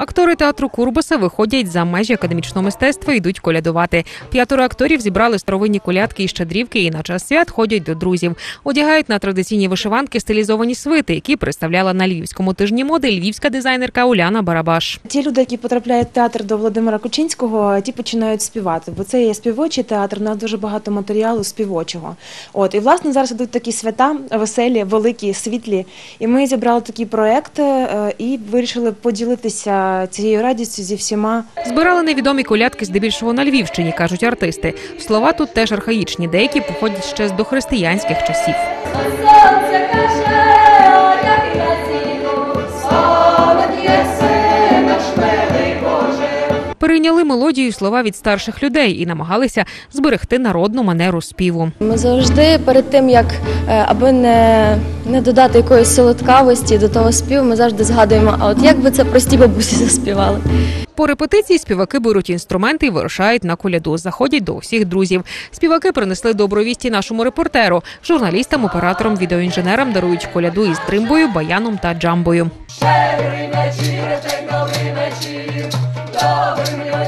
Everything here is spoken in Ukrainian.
Актори театру Курбаса виходять за межі академічного мистецтва і йдуть колядувати. П'ятеро акторів зібрали старовинні колядки і щедрівки і на час свят ходять до друзів. Одягають на традиційні вишиванки стилізовані свити, які представляла на львівському тижні моди львівська дизайнерка Уляна Барабаш. Ті люди, які потрапляють в театр до Володимира Кучинського, ті починають співати, бо це є співочий театр. У нас дуже багато матеріалу співочого. От і власне зараз ідуть такі свята веселі, великі, світлі. І ми зібрали такий проект е, і вирішили поділитися цією радістю зі всіма. Збирали невідомі колядки здебільшого на Львівщині, кажуть артисти. Слова тут теж архаїчні, деякі походять ще з дохристиянських часів. Перейняли мелодію і слова від старших людей і намагалися зберегти народну манеру співу. Ми завжди перед тим, як е, аби не, не додати якоїсь солодкавості до того співу, ми завжди згадуємо, а от як би це прості бабусі заспівали. По репетиції співаки беруть інструменти і вирушають на коляду. Заходять до усіх друзів. Співаки принесли добру вісті нашому репортеру. Журналістам, операторам, відеоінженерам дарують коляду із дримбою, баяном та джамбою. Щедрий вечір, чекали вечір, Oh, bring